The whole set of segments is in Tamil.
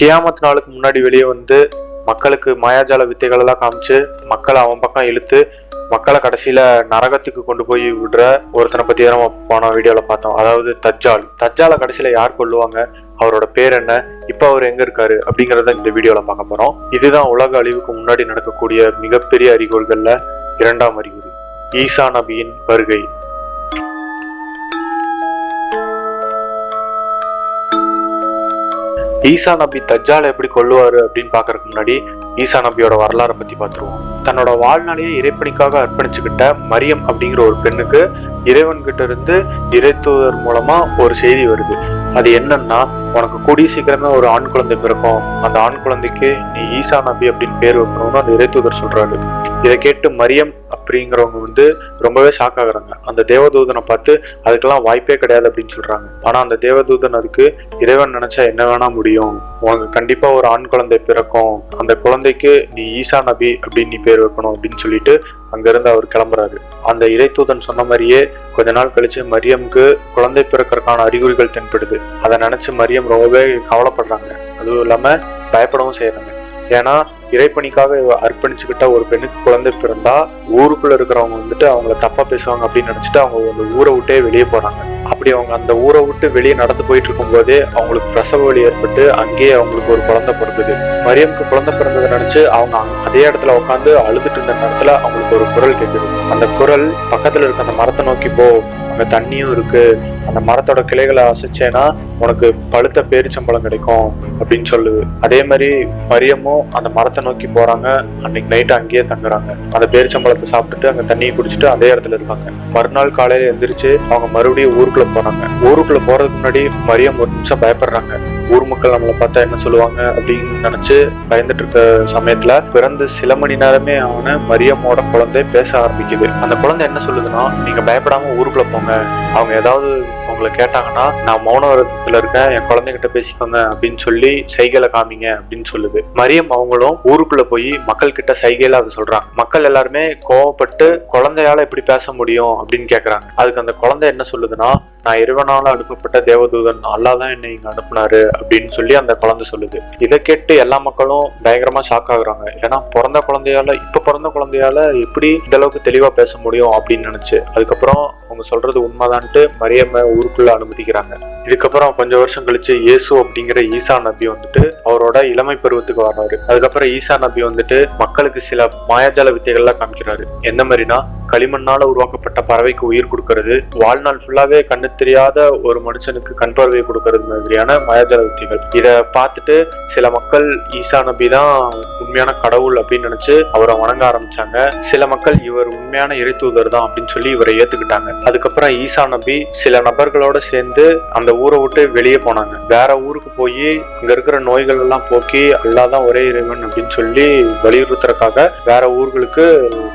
கியாமத் நாளுக்கு முன்னாடி வெளியே வந்து மக்களுக்கு மாயாஜால வித்தைகள் எல்லாம் காமிச்சு மக்களை அவன் பக்கம் இழுத்து மக்களை கடைசியில நரகத்துக்கு கொண்டு போய் விடுற ஒருத்தனை பத்தி தான் நம்ம போன வீடியோல பார்த்தோம். அதாவது தஜ்ஜால். தஜ்ஜால கடைசியில யார் கொள்ளுவாங்க அவரோட பேர் என்ன? இப்ப அவர் எங்க இருக்காரு? அப்படிங்கறத இந்த வீடியோல பார்க்க போறோம். இதுதான் உலக அழிவுக்கு முன்னாடி நடக்கக்கூடிய மிகப்பெரிய அறிகுறிகள்ல இரண்டாம் அறிகுறி. ஈசா நபியின் வருகை. ஈசா நபி தஜ்ஜாலை எப்படி கொள்ளுவார் அப்படின்னு பாக்குறதுக்கு முன்னாடி ஈசா நபியோட வரலாறை பத்தி பார்த்துருவோம். தன்னோட வாழ்நாளையே இறைப்பணிக்காக அர்ப்பணிச்சுக்கிட்ட மரியம் அப்படிங்கிற ஒரு பெண்ணுக்கு இறைவன் கிட்ட இருந்து இறைத்தூதர் மூலமா ஒரு செய்தி வருது. அது என்னன்னா உனக்கு கூடிய சீக்கிரமே ஒரு ஆண் குழந்தை பிறக்கும். அந்த ஆண் குழந்தைக்கு நீ ஈசா நபி அப்படின்னு பேர் வைக்கணும்னு அந்த இறைத்தூதர் சொல்றாரு. இதை கேட்டு மரியம் அப்படிங்கிறவங்க வந்து ரொம்பவே ஷாக் ஆகுறாங்க. அந்த தேவதூதனை பார்த்து அதுக்கெல்லாம் வாய்ப்பே கிடையாது அப்படின்னு சொல்றாங்க. ஆனா அந்த தேவதூதன் அதுக்கு இறைவன் நினைச்சா என்ன வேணா முடியும். உனக்கு கண்டிப்பா ஒரு ஆண் குழந்தை பிறக்கும். அந்த குழந்தைக்கு நீ ஈசா நபி அப்படின்னு நீ பேர் வைக்கணும் அப்படின்னு சொல்லிட்டு அங்கிருந்து அவர் கிளம்புறாரு. அந்த இறைத்தூதன் சொன்ன மாதிரியே கொஞ்ச நாள் கழிச்சு மரியம்க்கு குழந்தை பிறக்கறதுக்கான அறிகுறிகள் தென்படுது. அதை நினைச்சு மரியம் ரொம்பவே கவலைப்படுறாங்க. அதுவும் இல்லாம பயப்படவும் செய்யறாங்க. ஏன்னா இறைப்பணிக்காக அர்ப்பணிச்சுக்கிட்ட ஒரு பெண்ணுக்கு குழந்தை பிறந்தா ஊருக்குள்ள இருக்கிறவங்க வந்துட்டு அவங்கள தப்பா பேசுவாங்க அப்படின்னு நினைச்சிட்டு அவங்க அந்த ஊரை விட்டே வெளியே போறாங்க. அப்படி அவங்க அந்த ஊரை விட்டு வெளியே நடந்து போயிட்டு இருக்கும் போதே அவங்களுக்கு பிரசவ வலி ஏற்பட்டு அங்கேயே அவங்களுக்கு ஒரு குழந்தை பிறந்தது. மரியம்க்கு குழந்தை பிறந்ததை நினைச்சு அவங்க அதே இடத்துல உட்காந்து அழுதுட்டு இருந்த நேரத்துல அவங்களுக்கு ஒரு குரல் கேட்குது அந்த குரல் பக்கத்துல இருக்க அந்த மரத்தை நோக்கி போ. அங்க தண்ணியும் இருக்கு. அந்த மரத்தோட கிளைகளை அசைச்சேன்னா உனக்கு பழுத்த பேரிச்சம்பழம் கிடைக்கும் அப்படின்னு சொல்லுது. அதே மாதிரி மரியமும் அந்த மரத்தை நோக்கி போறாங்க. அன்னைக்கு நைட்டு அங்கேயே தங்குறாங்க. அந்த பேரிச்சம்பழத்தை சாப்பிட்டுட்டு அங்க தண்ணியை குடிச்சிட்டு அதே இடத்துல இருப்பாங்க மறுநாள் காலையில எந்திரிச்சு அவங்க மறுபடியும் ஊருக்குள்ள போறாங்க. ஊருக்குள்ள போறதுக்கு முன்னாடி மரியம் ஒரு நிமிஷம் பயப்படுறாங்க. ஊர் மக்கள் நம்மளை பார்த்தா என்ன சொல்லுவாங்க அப்படின்னு நினைச்சு பயந்துட்டு இருக்க சமயத்துல பிறந்து சில மணி நேரமே ஆன மரியமோட குழந்தை பேச ஆரம்பிக்குது. அந்த குழந்தை என்ன சொல்லுதுன்னா நீங்க பயப்படாம ஊருக்குள்ள போங்க. அவங்க ஏதாவது உங்களை கேட்டாங்கன்னா நான் மௌன விரதத்துல இருக்கேன் என் குழந்தைகிட்ட பேசிக்கோங்க அப்படின்னு சொல்லி சைகையில காமிங்க அப்படின்னு சொல்லுது. மரியம் அவங்களும் ஊருக்குள்ள போய் மக்கள் கிட்ட சைகையில அதை சொல்றாங்க. மக்கள் எல்லாருமே கோவப்பட்டு குழந்தையால எப்படி பேச முடியும் அப்படின்னு கேக்குறாங்க. அதுக்கு அந்த குழந்தை என்ன சொல்லுதுன்னா நான் இறைவனால அனுப்பப்பட்ட தேவதூதன் அல்லாஹ் தான் என்னை இங்க அனுப்புனாரு அப்படின்னு சொல்லி அந்த குழந்தை சொல்லுது. இதை கேட்டு எல்லா மக்களும் பயங்கரமா ஷாக் ஆகுறாங்க. ஏன்னா பிறந்த குழந்தையால இப்ப பிறந்த குழந்தையால எப்படி இந்த அளவுக்கு தெளிவா பேச முடியும் அப்படின்னு நினைச்சு அதுக்கப்புறம் அவங்க சொல்றது உண்மைதான்ட்டு மரியம்ம ஊருக்குள்ள அனுமதிக்கிறாங்க. இதுக்கப்புறம் கொஞ்சம் வருஷம் கழிச்சு இயேசு அப்படிங்கிற ஈசா நபி வந்துட்டு அவரோட இளமை பருவத்துக்கு வர்றாரு. அதுக்கப்புறம் ஈசா நபி வந்துட்டு மக்களுக்கு சில மாயாஜால வித்தைகள்லாம் காமிக்கிறாரு. என்ன மாதிரினா களிமண்ணால உருவாக்கப்பட்ட பறவைக்கு உயிர் கொடுக்கறது. வாழ்நாள் ஃபுல்லாவே கண்ணு தெரியாத ஒரு மனுஷனுக்கு கண் பார்வையை கொடுக்கறது மாதிரியான மாயாஜால உத்திகள். இத பார்த்துட்டு சில மக்கள் ஈசா நபி தான் உண்மையான கடவுள் அப்படின்னு நினைச்சு அவரை வணங்க ஆரம்பிச்சாங்க. சில மக்கள் இவர் உண்மையான இறைத்தூதர் தான் அப்படின்னு சொல்லி இவரை ஏத்துக்கிட்டாங்க. அதுக்கப்புறம் ஈசா நபி சில நபர்களோட சேர்ந்து அந்த ஊரை விட்டு வெளியே போனாங்க. வேற ஊருக்கு போய் அங்க இருக்கிற நோய்கள் எல்லாம் போக்கி அல்லாதான் ஒரே இறைவன் அப்படின்னு சொல்லி வலியுறுத்துறதுக்காக வேற ஊர்களுக்கு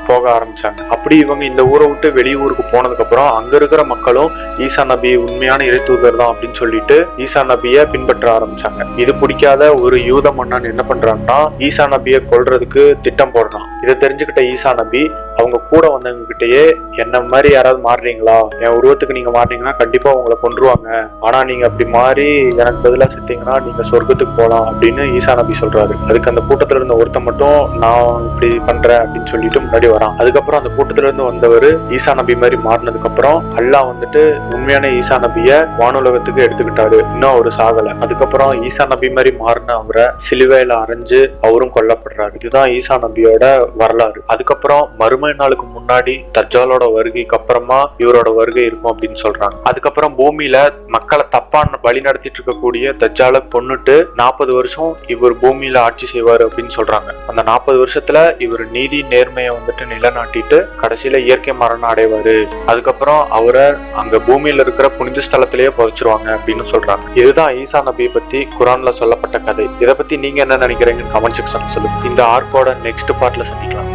போக ஆரம்பிச்சாங்க. அப்படி இவங்க இந்த ஊரை விட்டு வெளியூருக்கு போனதுக்கு அப்புறம் அங்க இருக்கிற மக்களும் ஈசா நபி உண்மையான இறைத்தூதர் தான் அப்படின்னு சொல்லிட்டு ஈசா நபியை பின்பற்ற ஆரம்பிச்சாங்க. இது பிடிக்காத ஒரு யூத மன்னன் என்ன பண்றாங்கன்னா ஈசா நபியை கொல்றதுக்கு திட்டம் போடுறான். இதை தெரிஞ்சுக்கிட்ட ஈசா நபி அவங்க கூட வந்தவங்க கிட்டயே என்ன மாதிரி யாராவது மாறுறீங்களா? என் உருவத்துக்கு நீங்க மாறினீங்கன்னா கண்டிப்பா உங்களை கொன்றுவாங்க. ஆனா நீங்க அப்படி மாறி எனக்கு பதிலா செத்தீங்கன்னா நீங்க சொர்க்கத்துக்கு போலாம் அப்படின்னு ஈசா நபி சொல்றாரு. அதுக்கு அந்த கூட்டத்துல இருந்த ஒருத்தன் மட்டும் நான் இப்படி பண்றேன் அப்படின்னு சொல்லிட்டு முன்னாடி வரான். அதுக்கப்புறம் அந்த கூட்டத்துல இருந்து வந்தவர் ஈசா நபி மாதிரி மாறினதுக்கு அப்புறம் அல்லாஹ் வந்துட்டு உண்மையான ஈசா நபிய வானுலகத்துக்கு எடுத்துக்கிட்டாரு. இன்னும் அவரு சாகல. அதுக்கப்புறம் ஈசா நபி மாதிரி மாறின அவரை சிலுவையில அரைஞ்சு அவரும் கொல்லப்படுறாரு. இதுதான் ஈசா நபியோட வரலாறு. அதுக்கப்புறம் மறுமை நாளுக்கு முன்னாடி தஜாலோட வருகைக்கு அப்புறமா இவரோட வருகை இருக்கும் அப்படின்னு சொல்றாங்க. அதுக்கப்புறம் பூமியில மக்களை தப்பான வழி நடத்திட்டு இருக்கக்கூடிய தஜால பொண்ணுட்டு நாற்பது வருஷம் இவர் பூமியில ஆட்சி செய்வார் அப்படின்னு சொல்றாங்க. அந்த நாற்பது வருஷத்துல இவர் நீதி நேர்மையை வந்துட்டு நிலைநாட்டிட்டு கடைசியில இயற்கை மரணம் அடைவாரு. அதுக்கப்புறம் அவரை அங்க பூமியில இருக்கிற புனித ஸ்தலத்திலேயே புதைச்சிருவாங்க அப்படின்னு சொல்றாங்க. இதுதான் ஈசா நபியை பத்தி குரான்ல சொல்லப்பட்ட கதை. இதை பத்தி நீங்க என்ன நினைக்கிறீங்கன்னு கமெண்ட் செக்ஷன் சொல்லுங்க. இந்த ஆர்க்கோட நெக்ஸ்ட் பார்ட்ல சந்திக்கலாம்.